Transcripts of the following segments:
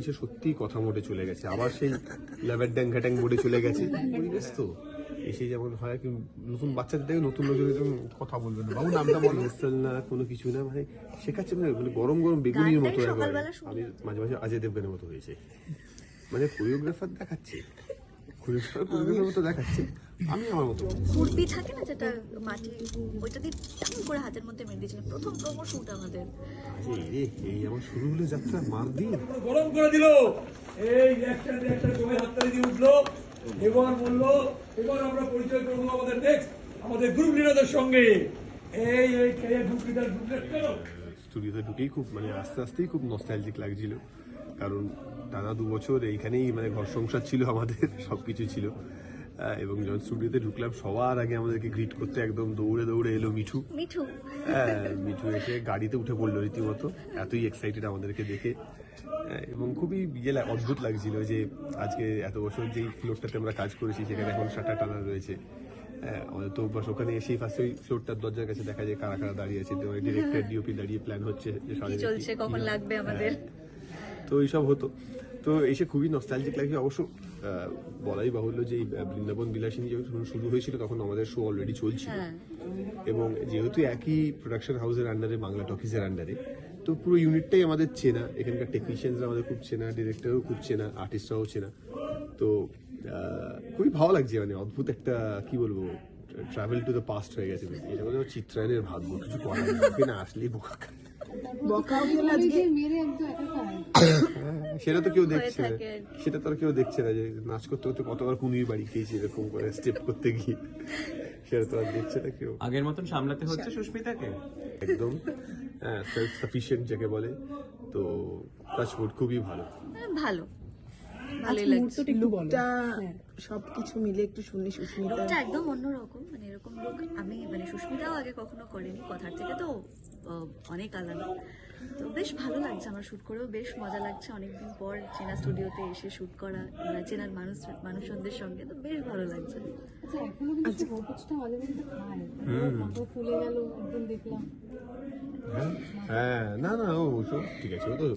এসে সত্যিই কথা মোটে চলে গেছে। আবার সেই ল্যাবের ড্যাং ঘ্যাটাং মোডে চলে গেছে। পরিবেশ তো। এসে যেমন হয় কি নতুন বাচ্চাদের দেখে নতুন নতুন কথা বলবে না। বাবু নামটা বলো। হোস্টেল না কোনো কিছু না মানে শেখাচ্ছে মানে মানে গরম গরম বেগুনির মতো আমি মাঝে মাঝে অজয় দেবগানের মতো হয়েছে। মানে কোরিওগ্রাফার দেখাচ্ছে। কোরিওগ্রাফার কোরিওগ্রাফার মতো দেখাচ্ছে। আমি আমার মতো। কুর্তি থাকে না যেটা মাটি ওইটা দিয়ে তেমন করে হাতের মধ্যে মেরে দিয়েছিলাম প্রথম প্রমো শুট আমাদের। রে এই আমার শুরু হলো যাত্রা মার দিন। গরম করে দিল। এই একটা একটা জমে হাততালি দিয়ে উঠল। এবার বলল এবার আমরা পরিচয় করব আমাদের নেক্সট আমাদের গ্রুপ লিডারদের সঙ্গে। এই এই কে গ্রুপ লিডার গ্রুপ লিডার স্টুডিওতে ঢুকেই খুব মানে আস্তে আস্তেই খুব নস্টাইলজিক লাগছিল। কারণ টানা দু বছর এইখানেই মানে ঘর সংসার ছিল আমাদের সব কিছু ছিল। এবং যখন স্টুডিওতে ঢুকলাম। সবার আগে আমাদেরকে গ্রিট করতে একদম দৌড়ে দৌড়ে এলো মিঠু। মিঠু। হ্যাঁ, মিঠু এসে গাড়িতে উঠে পড়ল রীতিমতো। এতই এক্সাইটেড আমাদেরকে দেখে। হ্যাঁ, এবং খুবই ইয়ে অদ্ভুত লাগছিল যে আজকে এত বছর যেই ফ্লোরটাতে আমরা কাজ করেছি সেখানে এখন শাটার টানা রয়েছে। হ্যাঁ, আমাদের তো অভ্যাস ওখানে এসেই ফার্স্ট ওই ফ্লোরটার দরজার কাছে দেখা যায় কারা কারা দাঁড়িয়ে আছে। ডিরেক্টর ডিওপি দাঁড়িয়ে প্ল্যান হচ্ছে যে চলছে কখন লাগবে আমাদের? তো এইসব হতো। তো এসে খুবই নস্টালজিক লাগছে অবশ্য বলাই বাহুল্য যে বৃন্দাবন বিলাসিনী যখন শুরু হয়েছিল তখন আমাদের শো অলরেডি চলছিল। হ্যাঁ। এবং যেহেতু একই প্রোডাকশন হাউসের আন্ডারে বাংলা টকিজের আন্ডারে তো পুরো ইউনিটটাই আমাদের চেনা। এখানকার টেকনিশিয়ানরা আমাদের খুব চেনা ডিরেক্টরও খুব চেনা আর্টিস্টরাও চেনা। তো খুবই ভালো লাগছে মানে অদ্ভুত একটা কি বলব ট্রাভেল টু দ্য পাস্ট হয়ে গেছে। এটা আমার চিত্রায়নের ভাগ্য কিছু করার না আসলেই বোকা। হ্যাঁ, সেটা তো কেউ দেখছে না। সেটা তো আর কেউ দেখছে না যে নাচ করতে করতে কতবার কুমির বাড়ি খেয়েছি এরকম করে স্টেপ করতে গিয়ে। সেটা তো আর দেখছে না কেউ। আগের মতন সামলাতে হচ্ছে সুস্মিতাকে? একদম। সেলফ সাফিসিয়েন্ট যাকে বলে। তো টাচউড খুবই ভালো। হ্যাঁ, ভালো। ভালোই লাগছে। লুকটা সবকিছু মিলে একটু শুনি সুস্মিতা। লুকটা একদম অন্যরকম মানে এরকম লুক আমি মানে সুস্মিতাও আগে কখনো করেনি কথার থেকে তো অনেক আলাদা। তো বেশ ভালো লাগছে আমার শুট করেও বেশ মজা লাগছে। অনেকদিন পর চেনা স্টুডিওতে এসে শুট করা চেনার মানুষ মানুষজনদের সঙ্গে তো বেশ ভালো লাগছে। আচ্ছা মাথা ফুলে গেল একদিন দেখলাম। হ্যাঁ না না ও সব ঠিক আছে ও তো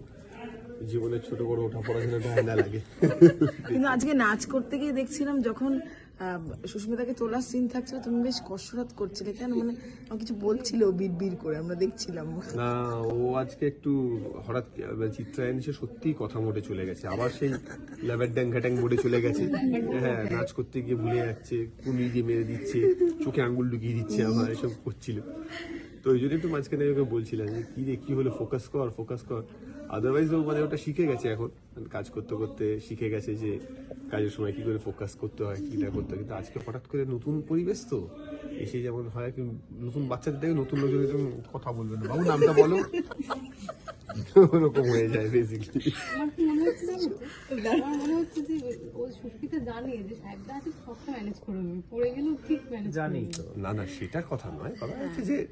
জীবনের ছোট বড় ওঠা পড়াশোনাটা হয় না লাগে। কিন্তু আজকে নাচ করতে গিয়ে দেখছিলাম যখন সুস্মিতাকে তোলার সিন থাকছিল তুমি বেশ কসরত করছিলে। কেন? মানে কিছু বলছিল বিড় বিড় করে আমরা দেখছিলাম। না ও আজকে একটু হঠাৎ চিত্রায়ন এসে সত্যিই কথা মোটে চলে গেছে। আবার সেই ল্যাবের ড্যাং ঘ্যাটাং মোডে চলে গেছে। হ্যাঁ নাচ করতে গিয়ে ভুলে যাচ্ছে কুমি দিয়ে মেরে দিচ্ছে চোখে আঙ্গুল ঢুকিয়ে দিচ্ছে আমার এসব করছিল। তো ওই জন্য একটু মাঝখানে ওকে বলছিলাম যে কি রে কি হলো? ফোকাস কর ফোকাস কর। আদারওয়াইজ ও মানে ওটা শিখে গেছে এখন। কাজ করতে করতে শিখে গেছে যে কাজের সময় কি করে ফোকাস করতে হয়, কি করতে হয়। কিন্তু আজকে হঠাৎ করে নতুন পরিবেশ তো। এসে যেমন হয় কি, নতুন বাচ্চাদের থেকে নতুন লোকজনের কথা বলবে না। বাবু, নামটা বলো। ওরকম হয়ে যায় বেসিক্যালি জানো। তো না না সেটার কথা নয় কথা যে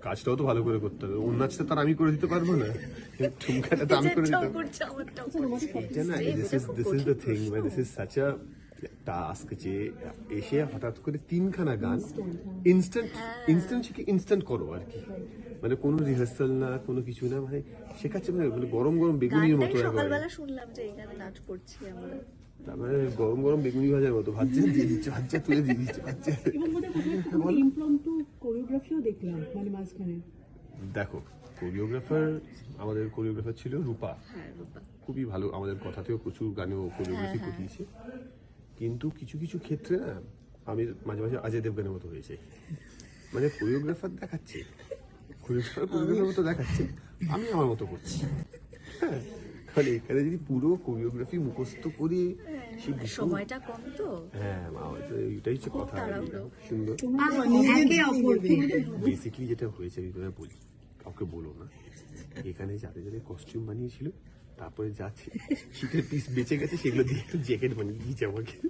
কাজটাও তো ভালো করে করতে হবে। নাচটা আমি করে দিতে পারব না। করে দিতে this the thing this a task যে, এসে হঠাৎ করে তিনখানা গান ইনস্ট্যান্ট ইনস্ট্যান্ট ইনস্ট্যান্ট করো আর কি। মানে কোনো রিহার্সাল না কোনো কিছু না মানে শেখাচ্ছে মানে মানে গরম গরম বেগুনির মতো সকালবেলা শুনলাম যে এখানে নাচ করছি আমরা। তারপরে গরম গরম বেগুনি ভাজার মতো ভাজছে দিয়ে দিচ্ছে ভাজছে তুলে দিয়ে দিচ্ছে ভাজছে ইমপ্রম্পটু কোরিওগ্রাফিও দেখলাম মানে মাঝখানে। দেখো কোরিওগ্রাফার আমাদের কোরিওগ্রাফার ছিল রূপা। হ্যাঁ রূপা। খুবই ভালো আমাদের কথাতেও প্রচুর গানেও কোরিওগ্রাফি করিয়েছে কিন্তু কিছু কিছু ক্ষেত্রে না আমি মাঝে মাঝে অজয় দেবগানের মতো হয়েছে। মানে কোরিওগ্রাফার দেখাচ্ছে। মতো দেখাচ্ছে। আমি আমার মতো করছি। হ্যাঁ তাহলে এখানে যদি পুরো কোরিওগ্রাফি মুখস্থ করে সে সময়টা কম তো। হ্যাঁ হচ্ছে কথা। সুন্দর। বেসিক্যালি যেটা হয়েছে আমি তোমায় বলি কাউকে বলো না। এখানে যাদের যাদের কস্টিউম বানিয়েছিল তারপরে যা ছি- শীতের পিস বেঁচে গেছে সেগুলো দিয়ে একটু জ্যাকেট বানিয়ে দিয়েছে আমাকে।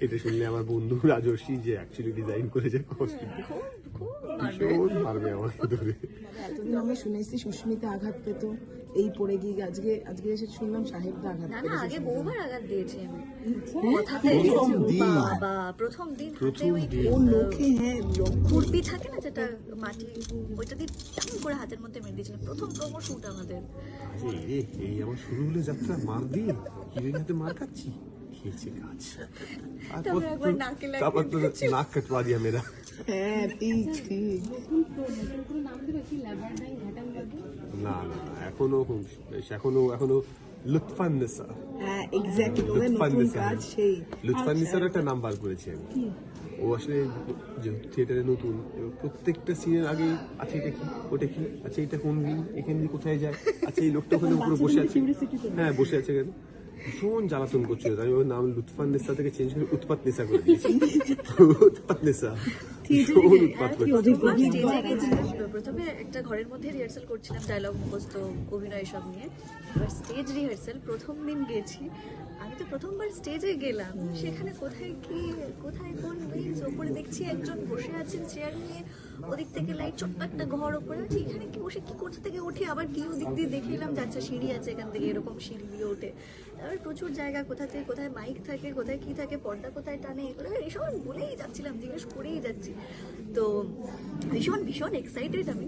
এটা শুনলে আমার বন্ধু রাজর্ষি যে অ্যাকচুয়ালি ডিজাইন করেছে কস্টিউম হাতের মধ্যে প্রথম আমাদের। এই আমার শুরু যাত্রা মার দিয়ে মার খাচ্ছি? খেয়েছে কাজ। তারপর নাক কাটবা দিয়া হ্যাঁ ঠিক ঠিক না না এখনও এখনও এখনও হ্যাঁ এক্স্যাক্টলি ওদের লুৎফান নতুন কাজ সেই। লুৎফান একটা নাম বার করেছি। আমি ও আসলে যে থিয়েটারে নতুন প্রত্যেকটা সিনের আগে আচ্ছা এটা কি? ওটা কি? আচ্ছা এটা কোন দিন? এখান দিয়ে কোথায় যায়? আচ্ছা এই লোকটা ওখানে উপরে বসে আছে। হ্যাঁ বসে আছে কেন ভীষণ জ্বালাতন করছিল। আমি ওর নাম লুৎফান নিসা থেকে চেঞ্জ করে উৎপাত নিসা করে দিয়েছি। উৎপাত নিসা ভীষণ উৎপাত করছে প্রথমবার স্টেজে গেছিলাম প্রথমে একটা ঘরের মধ্যে রিহার্সাল করছিলাম ডায়লগ মুখস্থ অভিনয় সব নিয়ে। এবার স্টেজ রিহার্সাল প্রথম দিন গেছি। আমি তো প্রথমবার স্টেজে গেলাম। সেখানে কোথায় কি কোথায় কোন বেঞ্চ ওপরে দেখছি একজন বসে আছেন চেয়ার নিয়ে। ওদিক থেকে লাইট ছোট্ট একটা ঘর ওপরে। আছে এখানে কি বসে কি করতে থেকে উঠে আবার কি ওদিক দিয়ে দেখে এলাম যাচ্ছে সিঁড়ি আছে এখান থেকে এরকম সিঁড়ি দিয়ে ওঠে। তারপর প্রচুর জায়গা কোথা থেকে কোথায় মাইক থাকে কোথায় কি থাকে পর্দা কোথায় টানে এগুলো এসব বলেই যাচ্ছিলাম জিজ্ঞেস করেই যাচ্ছি। তো ভীষণ ভীষণ এক্সাইটেড আমি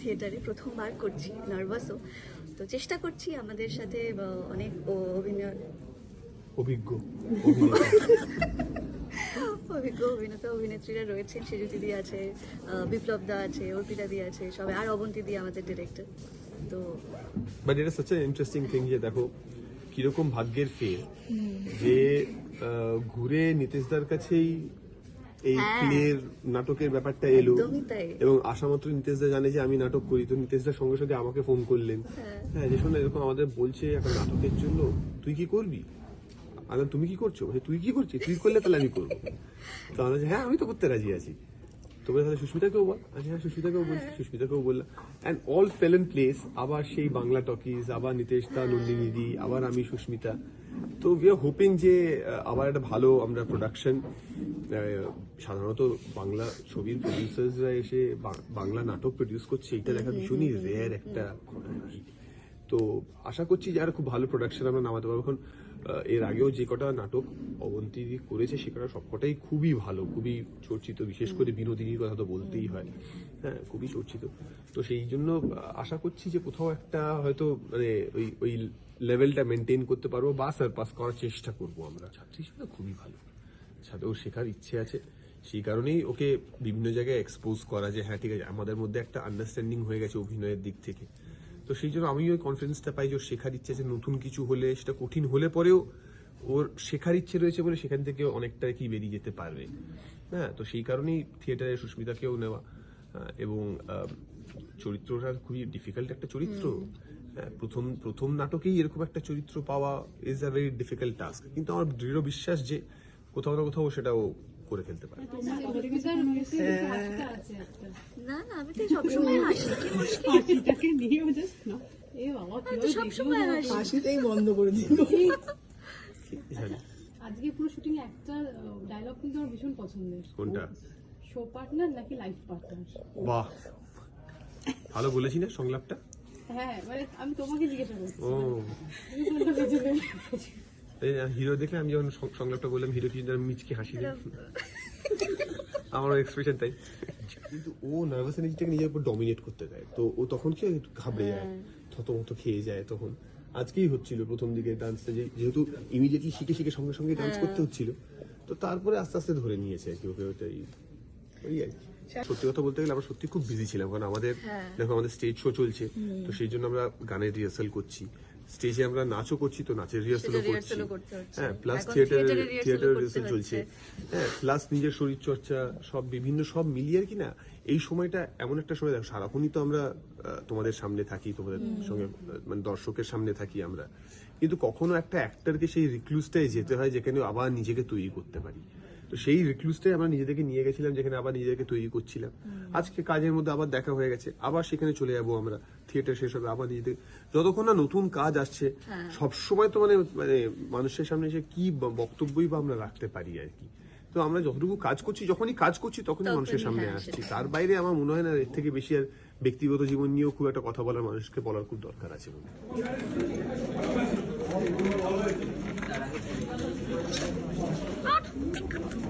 থিয়েটারে প্রথমবার করছি নার্ভাসও তো চেষ্টা করছি আমাদের সাথে অনেক অভিনয় অভিজ্ঞ। অভিনেতা অভিজ্ঞ অভিনেতা অভিনেত্রীরা রয়েছেন সেজুতি দি আছে বিপ্লব দা আছে অর্পিতা দি আছে সবাই আর অবন্তী দি আমাদের ডিরেক্টর তো বাট এটা সাচ ইন্টারেস্টিং থিং যে দেখো কীরকম ভাগ্যের ফের যে ঘুরে নিতেশদার কাছেই এই হ্যাঁ। প্লের নাটকের ব্যাপারটা এলো। এবং আসা মাত্র নিতেশদা জানে যে আমি নাটক করি তো নিতেশদার সঙ্গে সঙ্গে আমাকে ফোন করলেন। হ্যাঁ। যে শোনো এরকম আমাদের বলছে একটা নাটকের জন্য তুই কি করবি? আমি তুমি কি করছ? তুই কি করছিস? তুই করলে তাহলে আমি করব। তো আমরা হ্যাঁ আমি তো করতে রাজি আছি। তো বলে তাহলে সুস্মিতাকেও বল। আমি হ্যাঁ সুস্মিতাকেও বলছি সুস্মিতাকেও বললাম। অ্যান্ড অল ফেল প্লেস আবার সেই বাংলা টকিজ আবার নিতেশ দা নন্দিনী আবার আমি সুস্মিতা। তো উই আর হোপিং যে আবার একটা ভালো আমরা প্রোডাকশন সাধারণত বাংলা ছবির প্রডিউসার্সরা এসে বাংলা নাটক প্রডিউস করছে এটা দেখা ভীষণই রেয়ার একটা ঘটনা। তো আশা করছি যে আর খুব ভালো প্রোডাকশন আমরা নামাতে পারব। এখন এর আগেও যে কটা নাটক অবন্তী করেছে সে কটা সবকটাই খুবই ভালো খুবই চর্চিত বিশেষ করে বিনোদিনীর কথা তো বলতেই হয়। হ্যাঁ খুবই চর্চিত। তো সেই জন্য আশা করছি যে কোথাও একটা হয়তো মানে ওই ওই লেভেলটা মেনটেন করতে পারব বা সারপাস করার চেষ্টা করব আমরা। ছাত্রী হিসেবে খুবই ভালো। সাথে ওর শেখার ইচ্ছে আছে। সেই কারণেই ওকে বিভিন্ন জায়গায় এক্সপোজ করা যে হ্যাঁ ঠিক আছে আমাদের মধ্যে একটা আন্ডারস্ট্যান্ডিং হয়ে গেছে অভিনয়ের দিক থেকে। তো সেই জন্য আমি ওই কনফিডেন্সটা পাই যে ওর শেখার ইচ্ছে আছে নতুন কিছু হলে সেটা কঠিন হলে পরেও ওর শেখার ইচ্ছে রয়েছে বলে সেখান থেকে অনেকটা কি বেরিয়ে যেতে পারবে। হ্যাঁ তো সেই কারণেই থিয়েটারে সুস্মিতাকেও নেওয়া এবং চরিত্রটা খুবই ডিফিকাল্ট একটা চরিত্র। প্রথম প্রথম নাটকেই এরকম একটা চরিত্র পাওয়া is a very difficult task কিন্তু আমার দৃঢ় বিশ্বাস যে কোথাও না কোথাও সেটাও করে ফেলতে পারে। অর্পিতার মুখে হাসিটা আছে একটা না না আমি তো সবসময় হাসি। হাসিটাকে নিয়েও জাস্ট না। এ বাবা আমি তো কীভাবে সবসময় হাসি। হাসিতেই বন্ধ করে দিল। আজকে পুরো শুটিং একটা ডায়লগ কিন্তু আমার ভীষণ পছন্দের। কোনটা? শো পার্টনার নাকি লাইফ পার্টনার বাহ। ভালো বলেছি না সংলাপটা? হ্যাঁ মানে হিরো দেখে আমি যখন সংলাপটা বললাম হিরো কি মিচকে হাসি আমারও এক্সপ্রেশন তাই। কিন্তু ও নার্ভাস এনার্জিটাকে নিজের উপর ডমিনেট করতে দেয় তো ও তখন কি একটু ঘাবড়ে যায়? থত মতো খেয়ে যায় তখন। আজকেই হচ্ছিল প্রথম দিকে ডান্সটা যেহেতু ইমিডিয়েটলি শিখে শিখে সঙ্গে সঙ্গে ডান্স করতে হচ্ছিল। তো তারপরে আস্তে আস্তে ধরে নিয়েছে আর কি ওকে ওটাই। ওই আর কি। সত্যি কথা বলতে গেলে আমরা সত্যি খুব বিজি ছিলাম কারণ আমাদের দেখো আমাদের স্টেজ শো চলছে তো সেই জন্য আমরা গানের রিহার্সাল করছি। স্টেজে আমরা নাচও করছি তো নাচের রিহার্সালও সেটা করছি। হ্যাঁ প্লাস থিয়েটার থিয়েটার রিহার্সাল চলছে। হ্যাঁ প্লাস নিজের শরীর চর্চা সব বিভিন্ন সব মিলিয়ে আর কি না এই সময়টা এমন একটা সময় দেখো সারাক্ষণই তো আমরা তোমাদের সামনে থাকি তোমাদের সঙ্গে মানে দর্শকের সামনে থাকি আমরা। কিন্তু কখনো একটা অ্যাক্টরকে সেই রিক্লুজটাই যেতে হয় যেখানে আবার নিজেকে তৈরি করতে পারি। তো সেই রিক্লুজটাই আমরা নিজেদেরকে নিয়ে গেছিলাম যেখানে আবার নিজেদেরকে তৈরি করছিলাম। আজকে কাজের মধ্যে আবার দেখা হয়ে গেছে। আবার সেখানে চলে যাব আমরা। থিয়েটার শেষ হবে আবার নিজেদের যতক্ষণ না নতুন কাজ আসছে সবসময় তো মানে মানে মানুষের সামনে এসে কি বক্তব্যই বা আমরা রাখতে পারি আর কি। তো আমরা যতটুকু কাজ করছি যখনই কাজ করছি তখনই মানুষের সামনে হ্যাঁ, আসছি। তার বাইরে আমার মনে হয় না এর থেকে বেশি আর ব্যক্তিগত জীবন নিয়েও খুব একটা কথা বলার মানুষকে বলার খুব দরকার আছে বলে। Ah!